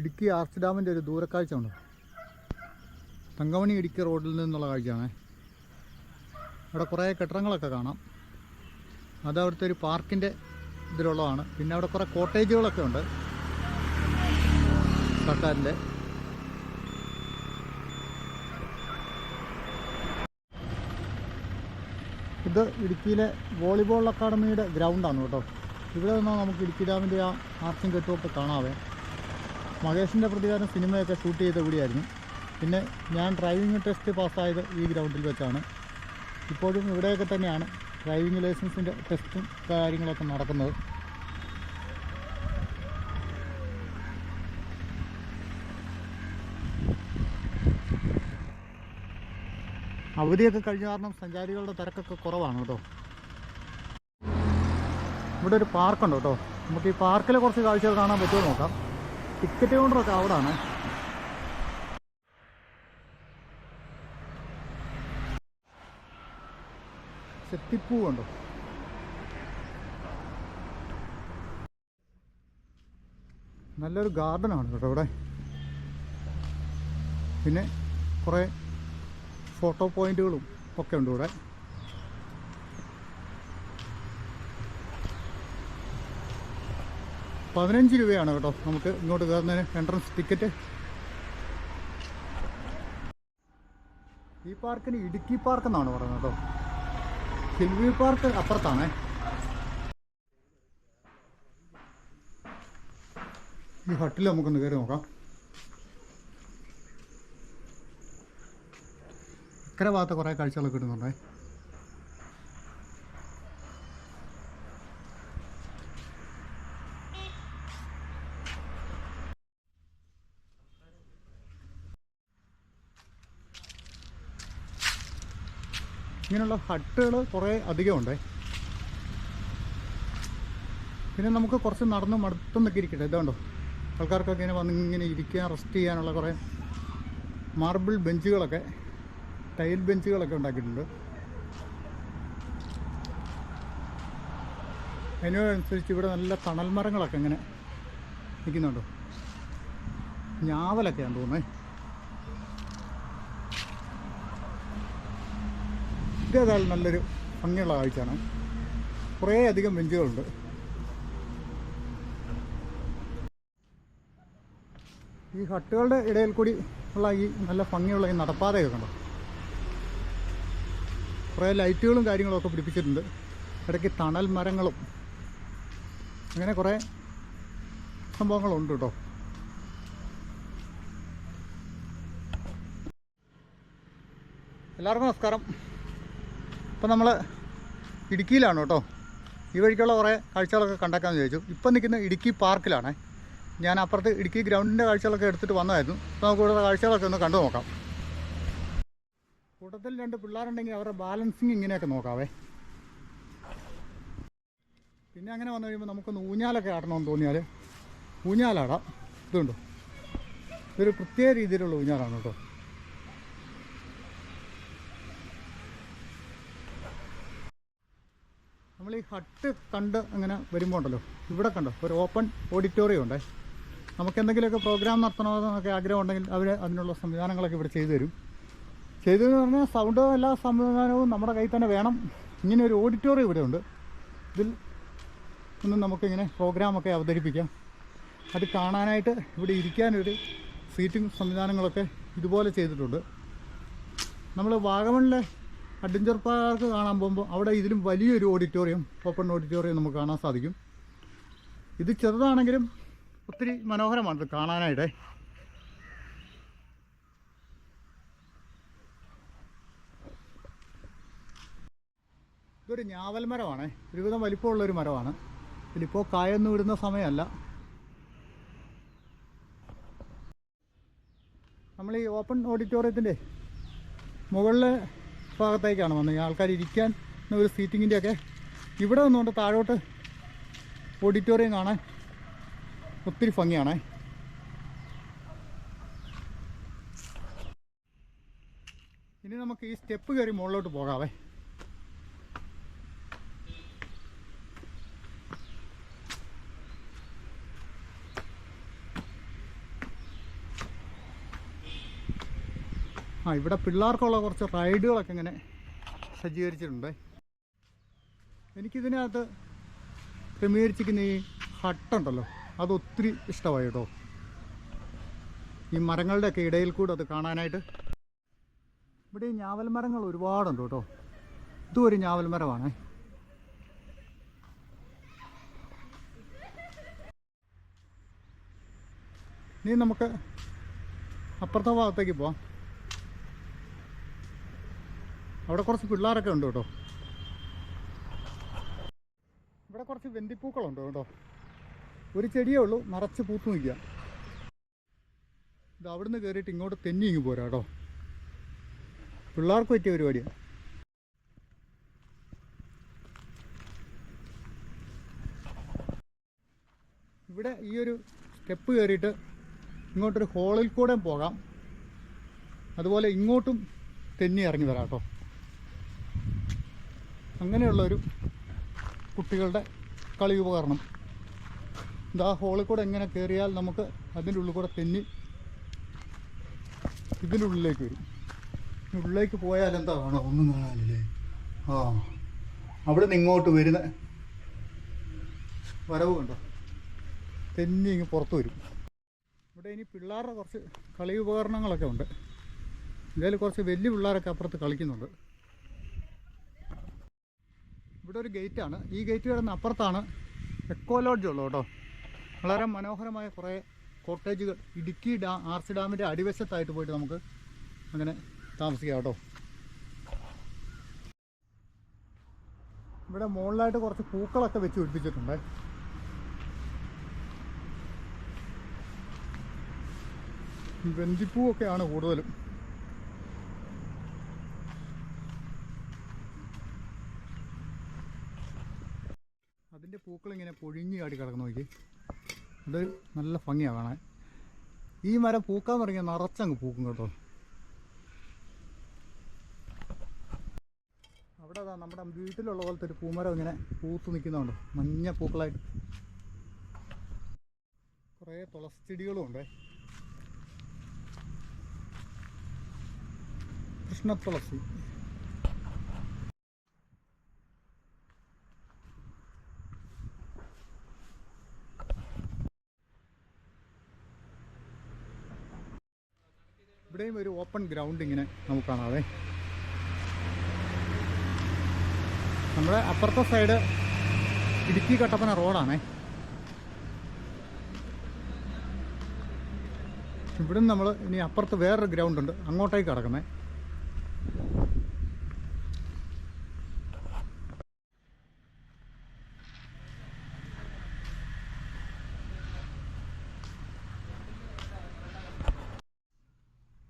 Idukki arch ഡാമിന്റെ ഒരു ദൂരക്കാഴ്ച ഉണ്ട്? തങ്കമണി ഇടുക്കി റോഡിൽ നിന്നുള്ള കാഴ്ചയാണ്. അവിടെ കുറേ കെട്ടിടങ്ങളൊക്കെ കാണാം. അത് അവിടുത്തെ ഒരു പാർക്കിന്റെ ഇതിലുള്ളതാണ്. പിന്നെ അവിടെ കുറേ കോട്ടേജുകളൊക്കെ ഉണ്ട്. സർക്കാരിന്റെ. ഇത് ഇടുക്കിയിലെ വോളിബോൾ അക്കാഡമിയുടെ ഗ്രൗണ്ടാണ് കേട്ടോ. ഇവിടെ നിന്നാൽ നമുക്ക് ഇടുക്കി ഡാമിന്റെ ആ ആർച്ചും കെട്ടുമൊക്കെ കാണാവേ. മഹേഷിന്റെ പ്രതികാരം സിനിമയൊക്കെ ഷൂട്ട് ചെയ്ത ഇവിടെയായിരുന്നു. പിന്നെ ഞാൻ ഡ്രൈവിംഗ് ടെസ്റ്റ് പാസ്സായത് ഈ ഗ്രൗണ്ടിൽ വെച്ചാണ്. ഇപ്പോഴും ഇവിടെയൊക്കെ തന്നെയാണ് ഡ്രൈവിംഗ് ലൈസൻസിന്റെ ടെസ്റ്റും കാര്യങ്ങളൊക്കെ നടക്കുന്നത്. അവധിയൊക്കെ കഴിഞ്ഞ കാരണം സഞ്ചാരികളുടെ തിരക്കൊക്കെ കുറവാണ് കേട്ടോ. ഇവിടെ ഒരു പാർക്കുണ്ട് കേട്ടോ. നമുക്ക് ഈ പാർക്കിലെ കുറച്ച് കാഴ്ചകൾ കാണാൻ പറ്റുമോ നോക്കാം. ടിക്കറ്റ് കൗണ്ടറൊക്കെ അവിടാണ്? ചെത്തിപ്പൂ കണ്ടോ നല്ലൊരു ഗാർഡൻ ആണ് കേട്ടോ ഇവിടെ. പിന്നെ കുറേ ഫോട്ടോ പോയിന്റുകളും ഒക്കെ ഉണ്ട് ഇവിടെ. പതിനഞ്ച് രൂപയാണ് കേട്ടോ. നമുക്ക് ഇങ്ങോട്ട് കയറുന്നതിന് എൻട്രൻസ് ടിക്കറ്റ് ഈ പാർക്കിന് ഇടുക്കി പാർക്ക് എന്നാണ് പറയുന്നത് കേട്ടോ. ഹിൽവ്യൂ പാർക്ക് അപ്പുറത്താണേ. ഈ ഹട്ടിൽ നമുക്കൊന്ന് കയറി നോക്കാം. ഇക്കര ഭാഗത്ത് കുറേ കാഴ്ചകളൊക്കെ കിട്ടുന്നുണ്ടേ ഇങ്ങനെയുള്ള ഹട്ടുകൾ കുറേ അധികമുണ്ടേ. പിന്നെ നമുക്ക് കുറച്ച് നടന്ന് മടുത്തൊന്നൊക്കെ ഇരിക്കട്ടെ. ഇതുകൊണ്ടോ ആൾക്കാർക്കൊക്കെ ഇങ്ങനെ വന്ന് ഇങ്ങനെ ഇരിക്കാൻ റെസ്റ്റ് ചെയ്യാനുള്ള കുറേ മാർബിൾ ബെഞ്ചുകളൊക്കെ ടൈൽ ബെഞ്ചുകളൊക്കെ ഉണ്ടാക്കിയിട്ടുണ്ട്. അതിനനുസരിച്ച് ഇവിടെ നല്ല തണൽ മരങ്ങളൊക്കെ ഇങ്ങനെ നിൽക്കുന്നുണ്ടോ. ഞാവലൊക്കെയാണ് തോന്നുന്നേ. ഇതേതായാലും നല്ലൊരു ഭംഗിയുള്ള കാഴ്ചയാണ്. കുറേ അധികം ബെഞ്ചുകളുണ്ട്. ഈ ഹട്ടുകളുടെ ഇടയിൽ കൂടി ഉള്ള ഈ നല്ല ഭംഗിയുള്ള ഈ നടപ്പാതയൊക്കെ കണ്ടോ? കുറേ ലൈറ്റുകളും കാര്യങ്ങളും ഒക്കെ പിടിപ്പിച്ചിട്ടുണ്ട്. ഇടയ്ക്ക് തണൽ മരങ്ങളും അങ്ങനെ കുറേ സംഭവങ്ങളുണ്ട് കേട്ടോ. എല്ലാവർക്കും നമസ്കാരം. ഇപ്പം നമ്മൾ ഇടുക്കിയിലാണ് കേട്ടോ. ഈ വഴിക്കുള്ള കുറേ കാഴ്ചകളൊക്കെ കണ്ടേക്കാമെന്ന് ചോദിച്ചു ഇപ്പം നിൽക്കുന്ന ഇടുക്കി പാർക്കിലാണ്. ഞാൻ അപ്പുറത്ത് ഇടുക്കി ഗ്രൗണ്ടിന്റെ കാഴ്ചകളൊക്കെ എടുത്തിട്ട് വന്നായിരുന്നു അപ്പോൾ നമുക്ക് ഇവിടെ കാഴ്ചകളൊക്കെ ഒന്ന് കണ്ടു നോക്കാം. കൂട്ടത്തിൽ രണ്ട് പിള്ളേരുണ്ടെങ്കിൽ അവരുടെ ബാലൻസിങ് ഇങ്ങനെയൊക്കെ നോക്കാവേ. പിന്നെ അങ്ങനെ വന്നു കഴിയുമ്പോൾ നമുക്കൊന്ന് ഊഞ്ഞാലൊക്കെ ആടണമെന്ന് തോന്നിയാൽ ഊഞ്ഞാലാടാം. ഇതുണ്ടോ? ഇതൊരു പ്രത്യേക രീതിയിലുള്ള ഊഞ്ഞാലാണ് കേട്ടോ. ഈ ഹട്ട് കണ്ട് അങ്ങനെ വരുമ്പോൾ ഉണ്ടല്ലോ ഇവിടെ കണ്ടോ? ഒരു ഓപ്പൺ ഓഡിറ്റോറിയം ഉണ്ടേ. നമുക്ക് എന്തെങ്കിലുമൊക്കെ പ്രോഗ്രാം നടത്തണമെന്നൊക്കെ ആഗ്രഹം ഉണ്ടെങ്കിൽ അവർ അതിനുള്ള സംവിധാനങ്ങളൊക്കെ ഇവിടെ ചെയ്തു തരും. ചെയ്തു എന്ന് പറഞ്ഞാൽ സൗണ്ട് എല്ലാ സംവിധാനവും നമ്മുടെ കയ്യിൽ തന്നെ വേണം. ഇങ്ങനെ ഒരു ഓഡിറ്റോറിയം ഇവിടെ ഉണ്ട്. ഇതിൽ ഒന്ന് നമുക്കിങ്ങനെ പ്രോഗ്രാമൊക്കെ അവതരിപ്പിക്കാം. അത് കാണാനായിട്ട് ഇവിടെ ഇരിക്കാനൊരു സീറ്റിംഗ് സംവിധാനങ്ങളൊക്കെ ഇതുപോലെ ചെയ്തിട്ടുണ്ട്. നമ്മൾ വാഗമണിലെ അഡ്വഞ്ചർ പാർക്ക് കാണാൻ പോകുമ്പോൾ അവിടെ ഇതിലും വലിയൊരു ഓഡിറ്റോറിയം ഓപ്പൺ ഓഡിറ്റോറിയം നമുക്ക് കാണാൻ സാധിക്കും. ഇത് ചെറുതാണെങ്കിലും ഒത്തിരി മനോഹരമാണ് കാണാനായിട്ട്. ഇതൊരു ഞാവൽ മരമാണ്. ഒരുവിധം വലിപ്പമുള്ള ഒരു മരമാണ്. ഇതിലിപ്പോൾ കായൊന്നും ഇടുന്ന സമയമല്ല. നമ്മൾ ഈ ഓപ്പൺ ഓഡിറ്റോറിയത്തിന്റെ മുകളിലെ ഭാഗത്തേക്കാണ് വന്നത്. ആൾക്കാർ ഇരിക്കാൻ ഒരു സീറ്റിങ്ങിന്റെ ഒക്കെ ഇവിടെ നിന്നുകൊണ്ട് താഴോട്ട് ഓഡിറ്റോറിയം കാണാൻ ഒത്തിരി ഭംഗിയാണേ. ഇനി നമുക്ക് ഈ സ്റ്റെപ്പ് കയറി മുകളിലോട്ട് പോകാവേ. ആ ഇവിടെ പിള്ളേർക്കുള്ള കുറച്ച് റൈഡുകളൊക്കെ ഇങ്ങനെ സജ്ജീകരിച്ചിട്ടുണ്ട്. എനിക്കിതിനകത്ത് ക്രമീകരിച്ചിരിക്കുന്ന ഈ ഹട്ടുണ്ടല്ലോ അത് ഒത്തിരി ഇഷ്ടമായി കേട്ടോ. ഈ മരങ്ങളുടെയൊക്കെ ഇടയിൽ കൂടെ അത് കാണാനായിട്ട്. ഇവിടെ ഈ ഞാവൽ മരങ്ങൾ ഒരുപാടുണ്ട് കേട്ടോ. ഇതും ഒരു ഞാവൽ മരമാണ്. ഇനി നമുക്ക് അപ്പുറത്തെ ഭാഗത്തേക്ക് പോവാം. അവിടെ കുറച്ച് പിള്ളേരൊക്കെ ഉണ്ട് കേട്ടോ. ഇവിടെ കുറച്ച് വെന്തിപ്പൂക്കളുണ്ട് കേട്ടോ. ഒരു ചെടിയേ ഉള്ളൂ നിറച്ച് പൂത്ത് നിൽക്കുക. ഇത് അവിടുന്ന് കയറിയിട്ട് ഇങ്ങോട്ട് തെന്നി ഇങ്ങ് പോരാ കേട്ടോ. പിള്ളേർക്ക് പറ്റിയ പരിപാടിയാണ്. ഇവിടെ ഈ ഒരു സ്റ്റെപ്പ് കയറിയിട്ട് ഇങ്ങോട്ടൊരു ഹോളിൽ കൂടെ പോകാം. അതുപോലെ ഇങ്ങോട്ടും തെന്നി ഇറങ്ങി വരാം കേട്ടോ. അങ്ങനെയുള്ളൊരു കുട്ടികളുടെ കളി ഉപകരണം. ഇതാ ഹോളിൽ കൂടെ എങ്ങനെ കയറിയാൽ നമുക്ക് അതിന്റെ ഉള്ളിൽ കൂടെ തെന്നി ഇതിന്റെ ഉള്ളിലേക്ക് വരും. ഉള്ളിലേക്ക് പോയാൽ എന്താ ഒന്നും കാണാനില്ലേ? ആ. അവിടെ നിന്ന് ഇങ്ങോട്ട് വരുന്ന വരവ് കണ്ടോ? തെന്നി ഇങ്ങ് പുറത്ത് വരും. ഇവിടെ ഇനി പിള്ളേരുടെ കുറച്ച് കളി ഉപകരണങ്ങളൊക്കെ ഉണ്ട്. ഇതിൽ കുറച്ച് വലിയ പിള്ളേരൊക്കെ അപ്പുറത്ത് കളിക്കുന്നുണ്ട്. ഇവിടെ ഒരു ഗേറ്റാണ്. ഈ ഗേറ്റ് കിടന്ന് അപ്പുറത്താണ് എക്കോ ലോഡ്ജ് ഉള്ളത് കേട്ടോ. വളരെ മനോഹരമായ കുറേ കോട്ടേജുകൾ. ഇടുക്കി ഡാ ആർ സി ഡാമിന്റെ അടിവശത്തായിട്ട് പോയിട്ട് നമുക്ക് അങ്ങനെ താമസിക്കാം കേട്ടോ. ഇവിടെ മുകളിലായിട്ട് കുറച്ച് പൂക്കളൊക്കെ വെച്ച് പിടിപ്പിച്ചിട്ടുണ്ട്. വെന്തിപ്പൂവൊക്കെയാണ് കൂടുതലും. ഇങ്ങനെ പൊഴിഞ്ഞു ചാടി കിടക്കുന്ന നോക്കി. അത് നല്ല ഭംഗിയാണ് കാണാൻ. ഈ മരം പൂക്കാൻ തുടങ്ങിയ നിറച്ചങ്ങ് പൂക്കും കേട്ടോ. അവിടെ അതാ നമ്മുടെ വീട്ടിലുള്ള പോലത്തെ ഒരു പൂമരം ഇങ്ങനെ പൂത്ത് നിൽക്കുന്നുണ്ടോ. മഞ്ഞ പൂക്കളായിട്ട്. കുറേ തുളസി ചെടികളും ഉണ്ടേ. കൃഷ്ണത്തുളസി. ഇവിടെയും ഒരു ഗ്രൗണ്ട് ഇങ്ങനെ നമുക്ക് കാണാവേ. നമ്മുടെ അപ്പുറത്തെ സൈഡ് ഇടുക്കി കട്ടപ്പന റോഡാണേ ഇവിടുന്ന് നമ്മൾ ഇനി അപ്പുറത്ത് വേറൊരു ഗ്രൗണ്ട് ഉണ്ട്. അങ്ങോട്ടേക്ക് കിടക്കുന്നേ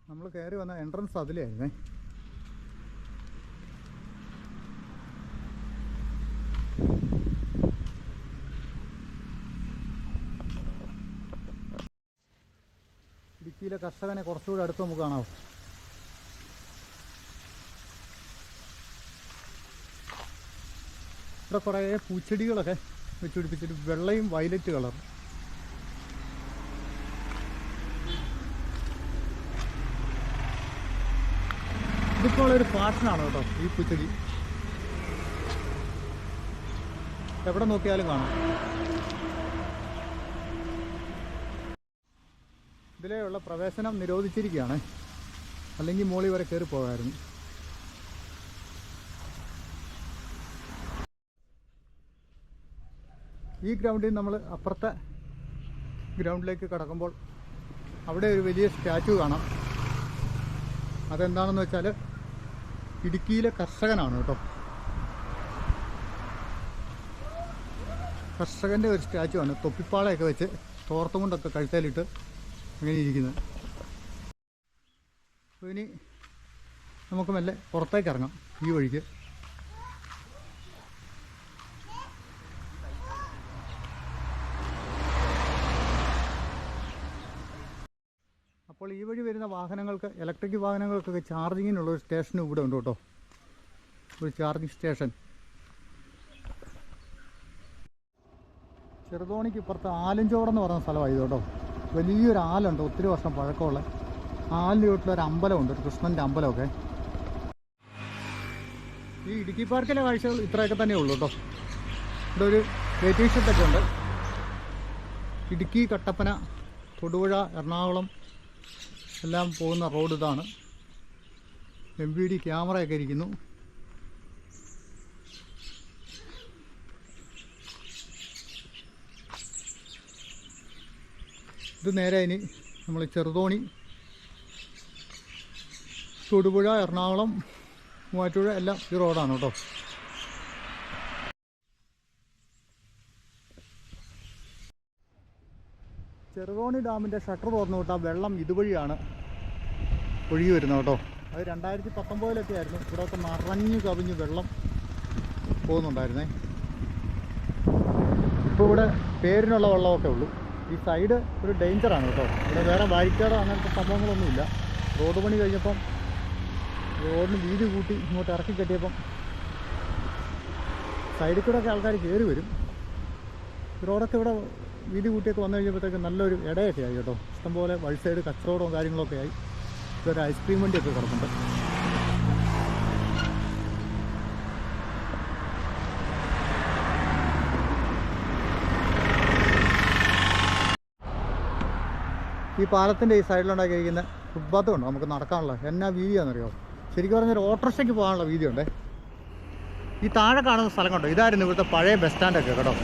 നമ്മൾ കയറി വന്ന എൻട്രൻസ് അതിലായിരുന്നേ. ഇടുക്കിയിലെ കർഷകനെ കുറച്ചുകൂടി അടുത്ത് നമുക്ക് കാണാവും ഇവിടെ കുറേ പൂച്ചെടികളൊക്കെ വെച്ചുപിടിപ്പിച്ചിട്ട് വെള്ളയും വയലറ്റ് കളർ. ഇതിപ്പോൾ ഒരു ഫാഷനാണ് കേട്ടോ ഈ പൂച്ചെടി എവിടെ നോക്കിയാലും കാണാം. ഇതിലെയുള്ള പ്രവേശനം നിരോധിച്ചിരിക്കുകയാണ്. അല്ലെങ്കിൽ മോളി വരെ കയറി പോകാമായിരുന്നു ഈ ഗ്രൗണ്ടിൽ നമ്മൾ അപ്പുറത്തെ ഗ്രൗണ്ടിലേക്ക് കടക്കുമ്പോൾ അവിടെ ഒരു വലിയ സ്റ്റാച്ചു കാണാം. അതെന്താണെന്ന് വെച്ചാൽ ഇടുക്കിയിലെ കർഷകനാണ് കേട്ടോ. കർഷകന്റെ ഒരു സ്റ്റാച്ചു ആണ്. തൊപ്പിപ്പാളയൊക്കെ വെച്ച് തോർത്തും കൊണ്ടൊക്കെ കഴുത്തേലിട്ട് അങ്ങനെ ഇരിക്കുന്നത്. അപ്പോൾ ഇനി നമുക്ക് മെല്ലെ പുറത്തേക്ക് ഇറങ്ങാം. ഈ വഴിക്ക് അപ്പോൾ ഈ വഴി വരുന്ന വാഹനങ്ങൾക്ക് ഇലക്ട്രിക് വാഹനങ്ങൾക്കൊക്കെ ചാർജിങ്ങിനുള്ള ഒരു സ്റ്റേഷൻ ഇവിടെ ഉണ്ട് കേട്ടോ. ഒരു ചാർജിങ് സ്റ്റേഷൻ ചെറുതോണിക്ക് ഇപ്പുറത്ത് ആലഞ്ചോടെന്ന് പറയുന്ന സ്ഥലമായി കേട്ടോ. വലിയൊരു ആലുണ്ട് ഒത്തിരി വർഷം പഴക്കമുള്ള. ആലിന്റെ വീട്ടിലൊരു അമ്പലമുണ്ട് ഒരു കൃഷ്ണന്റെ അമ്പലമൊക്കെ. ഈ ഇടുക്കി പാർക്കിലെ കാഴ്ചകൾ ഇത്രയൊക്കെ തന്നെ ഉള്ളൂ കേട്ടോ. ഇവിടെ ഒരു വെയിറ്റിംഗ് ഉണ്ട്. ഇടുക്കി കട്ടപ്പന തൊടുപുഴ എറണാകുളം എല്ലാം പോകുന്ന റോഡ് ഇതാണ്. എം വി ഡി ക്യാമറയൊക്കെ ഇരിക്കുന്നു. ഇത് നേരെ ഇനി നമ്മൾ ചെറുതോണി തൊടുപുഴ എറണാകുളം മൂവാറ്റുപുഴ എല്ലാം ഈ റോഡാണ് കേട്ടോ. ചെറുതോണി ഡാമിന്റെ ഷട്ടർ തുറന്നു വിട്ടാൽ വെള്ളം ഇതുവഴിയാണ് ഒഴുകി വരുന്നത് കേട്ടോ. അത് രണ്ടായിരത്തി പത്തൊമ്പതിലൊക്കെ ആയിരുന്നു ഇവിടെയൊക്കെ നിറഞ്ഞു കവിഞ്ഞ് വെള്ളം പോകുന്നുണ്ടായിരുന്നേ. ഇപ്പോൾ ഇവിടെ പേരിനുള്ള വെള്ളമൊക്കെ ഉള്ളൂ. ഈ സൈഡ് ഒരു ഡേഞ്ചറാണ് കേട്ടോ. ഇവിടെ വേറെ ബാരിക്കേഡോ അങ്ങനത്തെ സംഭവങ്ങളൊന്നുമില്ല. റോഡ് പണി കഴിഞ്ഞപ്പം റോഡിന് വീതി കൂട്ടി ഇങ്ങോട്ട് ഇറക്കി കെട്ടിയപ്പം സൈഡിൽ കൂടെ ഒക്കെ ആൾക്കാർ കയറി വരും. റോഡൊക്കെ ഇവിടെ വീതി കൂട്ടിയൊക്കെ വന്നു കഴിഞ്ഞപ്പോഴത്തേക്ക് നല്ലൊരു ഇടയൊക്കെ ആയി കേട്ടോ. ഇഷ്ടംപോലെ വഴി സൈഡ് കച്ചവടവും കാര്യങ്ങളൊക്കെ ആയി. ഇതൊരു ഐസ്ക്രീം വണ്ടിയൊക്കെ കിടക്കുന്നുണ്ട് ഈ പാലത്തിന്റെ ഈ സൈഡിലുണ്ടാക്കിയിരിക്കുന്ന ഫുട്പാത്തും ഉണ്ട്? നമുക്ക് നടക്കാനുള്ള. എന്നാ വീതിയാണെന്നറിയോ ശരിക്കും പറഞ്ഞൊരു ഓട്ടോറിക്ഷയ്ക്ക് പോകാനുള്ള വീതിയുണ്ടേ ഈ താഴെ കാണുന്ന സ്ഥലം കണ്ടോ? ഇതായിരുന്നു ഇവിടുത്തെ പഴയ ബസ് സ്റ്റാൻഡൊക്കെ കേട്ടോ.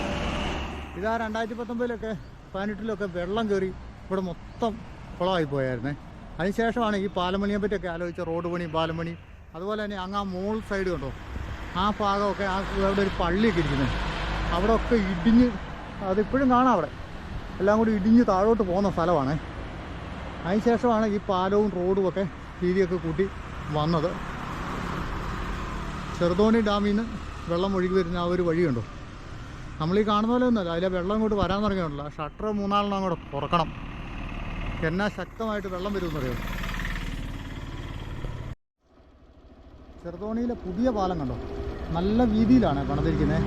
ഇതാ രണ്ടായിരത്തി പത്തൊമ്പതിലൊക്കെ പതിനെട്ടിലൊക്കെ വെള്ളം കയറി ഇവിടെ മൊത്തം കുളമായി പോയായിരുന്നേ. അതിനുശേഷമാണ് ഈ പാലമണിയെ പറ്റിയൊക്കെ ആലോചിച്ച റോഡ് പണി പാലമണി അതുപോലെ തന്നെ അങ്ങ് ആ മോൾ സൈഡ് കണ്ടോ? ആ ഭാഗമൊക്കെ ആ അവിടെ ഒരു പള്ളിയൊക്കെ ഇരിക്കുന്നത് അവിടെ ഒക്കെ ഇടിഞ്ഞ് അതിപ്പോഴും കാണാം അവിടെ. എല്ലാം കൂടി ഇടിഞ്ഞ് താഴോട്ട് പോകുന്ന സ്ഥലമാണ്. അതിനുശേഷമാണ് ഈ പാലവും റോഡും ഒക്കെ വീതിയൊക്കെ കൂട്ടി വന്നത്. ചെറുതോണി ഡാമിൽ നിന്ന് വെള്ളം ഒഴുകി വരുന്ന ആ ഒരു വഴിയുണ്ടോ നമ്മൾ ഈ കാണുന്ന പോലെ ഒന്നുമല്ല. അതിലെ വെള്ളം ഇങ്ങോട്ട് വരാൻ തുടങ്ങിയിട്ടില്ല ഷട്ടർ മൂന്നാളിനും അങ്ങോട്ട് തുറക്കണം. എന്നാ ശക്തമായിട്ട് വെള്ളം വരുമെന്നറിയോ? ചെറുതോണിയിലെ പുതിയ പാലം കണ്ടോ? നല്ല വീതിയിലാണ് പണിതിരിക്കുന്നത്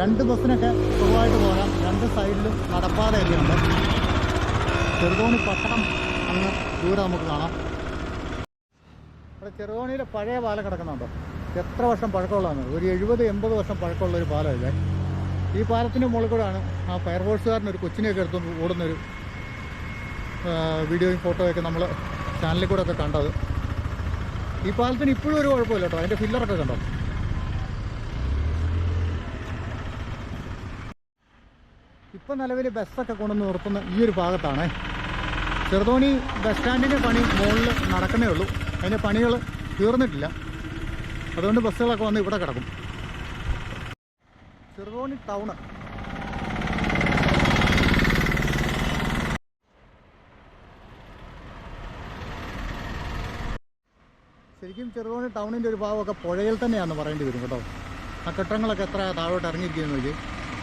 രണ്ട് ബസ്സിനൊക്കെ സുഖമായിട്ട് പോരാം. രണ്ട് സൈഡിലും നടപ്പാതയൊക്കെ ഉണ്ട് ചെറുതോണി പട്ടണം അങ്ങ് ദൂരെ നമുക്ക് കാണാം. ഇവിടെ ചെറുതോണിയിലെ പഴയ പാലം കിടക്കുന്നുണ്ടോ? എത്ര വർഷം പഴക്കമുള്ളതാണ് ഒരു എഴുപത് എൺപത് വർഷം പഴക്കമുള്ള ഒരു പാലമല്ലേ ഈ പാലത്തിന്റെ മുകളിൽ കൂടെയാണ് ആ ഫയർഫോഴ്സുകാരൻ ഒരു കൊച്ചിനെയൊക്കെ എടുത്തുകൊണ്ട് ഓടുന്നൊരു വീഡിയോയും ഫോട്ടോയൊക്കെ നമ്മൾ ചാനലിൽ കൂടെ ഒക്കെ കണ്ടത്. ഈ പാലത്തിന് ഇപ്പോഴും ഒരു കുഴപ്പമില്ല കേട്ടോ. അതിന്റെ ഫില്ലറൊക്കെ കണ്ടോ? ഇപ്പം നിലവിൽ ബസ്സൊക്കെ കൊണ്ടുവന്ന് നിർത്തുന്ന ഈ ഒരു ഭാഗത്താണ്. ചെറുതോണി ബസ് സ്റ്റാൻഡിന്റെ പണി മുകളിൽ നടക്കുന്നേ ഉള്ളൂ. അതിന്റെ പണികൾ തീർന്നിട്ടില്ല. അതുകൊണ്ട് ബസ്സുകളൊക്കെ വന്ന് ഇവിടെ കിടക്കും. ചെറുതോണി ടൗണ് ശരിക്കും ചെറുതോണി ടൗണിന്റെ ഒരു ഭാഗമൊക്കെ പുഴയിൽ തന്നെയാണെന്ന് പറയേണ്ടി വരും കേട്ടോ. ആ കെട്ടങ്ങളൊക്കെ എത്ര താഴോട്ട് ഇറങ്ങിയിരിക്കുന്നു വെച്ച്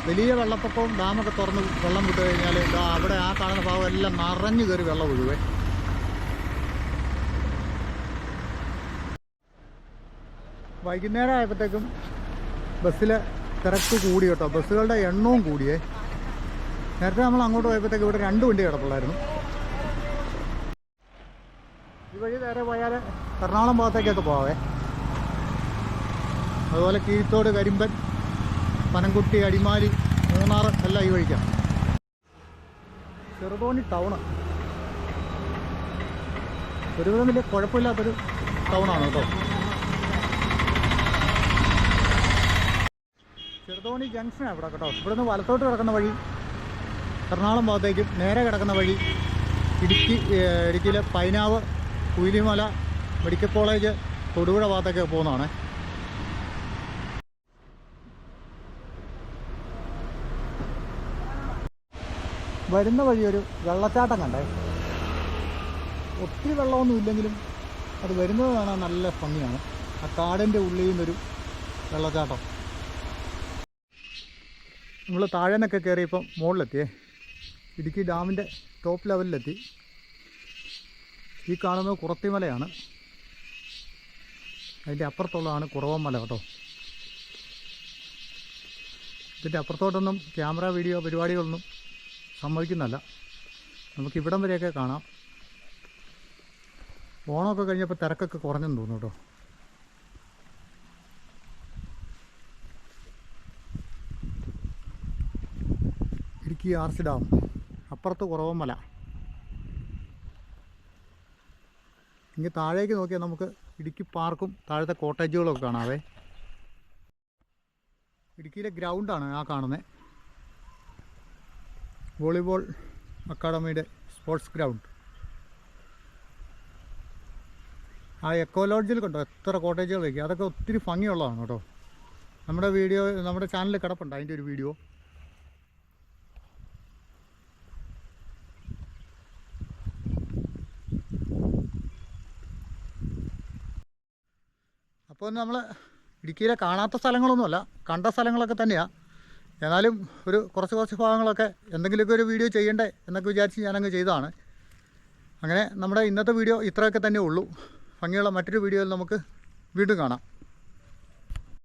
വലിയ വെള്ളപ്പൊക്കവും ഡാമൊക്കെ തുറന്ന് വെള്ളം വിട്ട് കഴിഞ്ഞാൽ അവിടെ ആ കാണുന്ന ഭാഗം എല്ലാം നിറഞ്ഞു കയറി വെള്ളം ഒഴുവേ. വൈകുന്നേരം ആയപ്പോഴത്തേക്കും ബസ്സിൽ തിരക്ക് കൂടി കേട്ടോ. ബസ്സുകളുടെ എണ്ണവും കൂടിയേ. നേരത്തെ നമ്മൾ അങ്ങോട്ട് പോയപ്പോഴത്തേക്ക് ഇവിടെ രണ്ട് വണ്ടി കിടപ്പുള്ളായിരുന്നു ഈ വഴി നേരെ പോയാൽ എറണാകുളം ഭാഗത്തേക്കൊക്കെ പോവേ അതുപോലെ കീഴ്ത്തോട് കരിമ്പൻ പനംകുട്ടി അടിമാലി മൂന്നാർ എല്ലാം ഈ വഴിക്കാം. ചെറുതോണി ടൗണ് ഒരുവിധം വലിയ കുഴപ്പമില്ലാത്തൊരു ടൗണാണ് കേട്ടോ. ചെറുതോണി ജംഗ്ഷനാണ് അവിടെ കേട്ടോ. ഇവിടുന്ന് വലത്തോട്ട് കിടക്കുന്ന വഴി എറണാകുളം ഭാഗത്തേക്കും നേരെ കിടക്കുന്ന വഴി ഇടുക്കി ഇടുക്കിയിലെ പൈനാവ് കുയിലിമല മെഡിക്കൽ കോളേജ് തൊടുപുഴ ഭാഗത്തേക്ക് പോകുന്നതാണ്. വരുന്ന വഴി ഒരു വെള്ളച്ചാട്ടം കണ്ടേ. ഒത്തിരി വെള്ളമൊന്നും ഇല്ലെങ്കിലും അത് വരുന്നത് കാണാൻ നല്ല ഭംഗിയാണ്. ആ കാടിന്റെ ഉള്ളിൽ നിന്നൊരു വെള്ളച്ചാട്ടം. നമ്മൾ താഴെ നിന്നൊക്കെ കയറിയപ്പം മുകളിലെത്തിയേ ഇടുക്കി ഡാമിന്റെ ടോപ്പ് ലെവലിലെത്തി. ഈ കാണുന്നത് കുറത്തിമലയാണ്. അതിന്റെ അപ്പുറത്തുള്ളതാണ് കുറവൻ മല കേട്ടോ. ഇതിന്റെ അപ്പുറത്തോട്ടൊന്നും ക്യാമറ വീഡിയോ പരിപാടികളൊന്നും സമ്മതിക്കുന്നല്ല നമുക്കിവിടം വരെയൊക്കെ കാണാം. ഓണമൊക്കെ കഴിഞ്ഞപ്പോൾ തിരക്കൊക്കെ കുറഞ്ഞെന്ന് തോന്നുന്നു കേട്ടോ. ഇടുക്കി ആർച്ച് ഡാം അപ്പുറത്ത് കുറവമല ഇങ്ങ് താഴേക്ക് നോക്കിയാൽ നമുക്ക് ഇടുക്കി പാർക്കും താഴത്തെ കോട്ടേജുകളൊക്കെ കാണാവേ. ഇടുക്കിയിലെ ഗ്രൗണ്ടാണ് ആ കാണുന്നത് വോളിബോൾ അക്കാഡമിയുടെ സ്പോർട്സ് ഗ്രൗണ്ട്. ആ എക്കോ ലോഡ്ജിൽ കണ്ടോ? എത്ര കോട്ടേജുകൾ വയ്ക്കുക അതൊക്കെ ഒത്തിരി ഭംഗിയുള്ളതാണ് കേട്ടോ. നമ്മുടെ വീഡിയോ നമ്മുടെ ചാനലിൽ കിടപ്പുണ്ട് അതിന്റെ ഒരു വീഡിയോ. അപ്പോൾ നമ്മൾ ഇടുക്കിയിലെ കാണാത്ത സ്ഥലങ്ങളൊന്നുമല്ല കണ്ട സ്ഥലങ്ങളൊക്കെ തന്നെയാണ് എന്നാലും ഒരു കുറച്ച് കുറച്ച് ഭാഗങ്ങളൊക്കെ എന്തെങ്കിലുമൊക്കെ ഒരു വീഡിയോ ചെയ്യണ്ടേ എന്നൊക്കെ വിചാരിച്ച് ഞാനങ്ങ് ചെയ്തതാണ്. അങ്ങനെ നമ്മുടെ ഇന്നത്തെ വീഡിയോ ഇത്രയൊക്കെ തന്നെ ഉള്ളൂ. ഭംഗിയുള്ള മറ്റൊരു വീഡിയോയിൽ നമുക്ക് വീണ്ടും കാണാം.